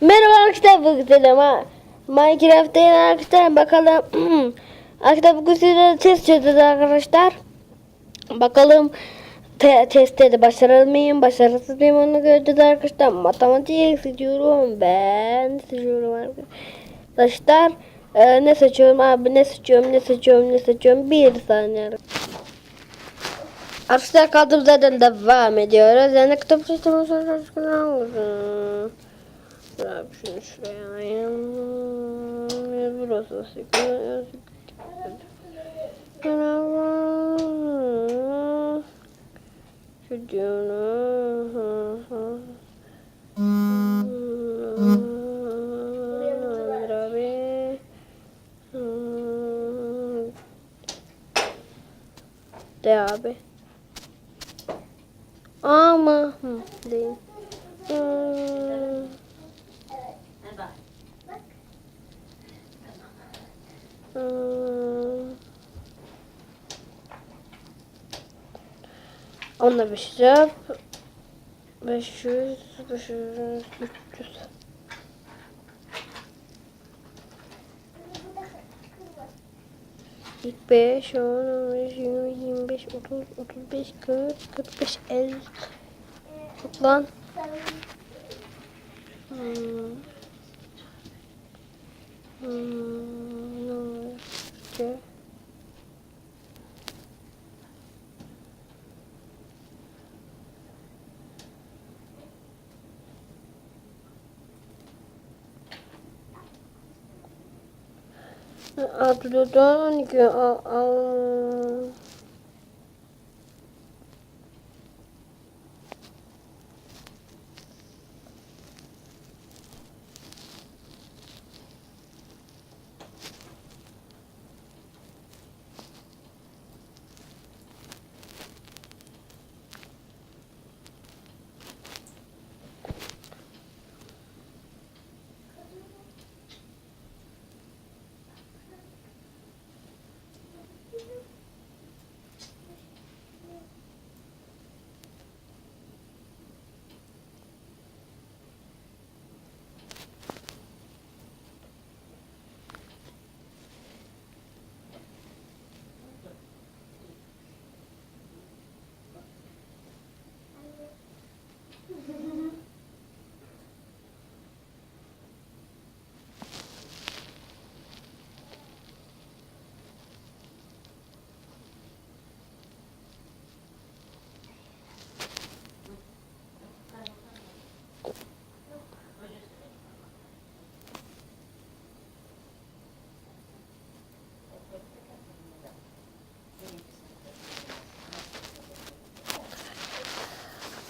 Merhaba arkadaşlar ma Minecraft'ta yeni arkadaşlar bakalım arkadaşlar bugün test çözeceğiz arkadaşlar bakalım te testte de başarılı mıyım başarısız mıyım onu göreceğiz arkadaşlar matematik seçiyorum ben seçiyorum arkadaşlar Ee, ne seçiyorum abi ne seçiyorum ne seçiyorum ne seçiyorum bir saniye Arkadaşlar kaldığımız yerden devam ediyoruz. Yani kitap seçimi Bırak şunu şuraya alayım. Burası sıkıyor. Çocuğunu. Abi. De abi. Ama hı, değil. Hmm. Hmm. Onunla bir şey yap. 500, 500, 300. İlk 5, 10, 15, 20, 25, 30, 35, 40, 45, 50. Yok lan. Hmm. Hmm. On iki al al.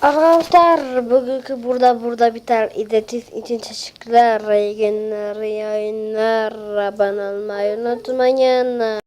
Arkadaşlar bugünkü burada burada biter. İzlediğiniz için teşekkürler. İyi günler, yayınlar. Abone olmayı unutmayın.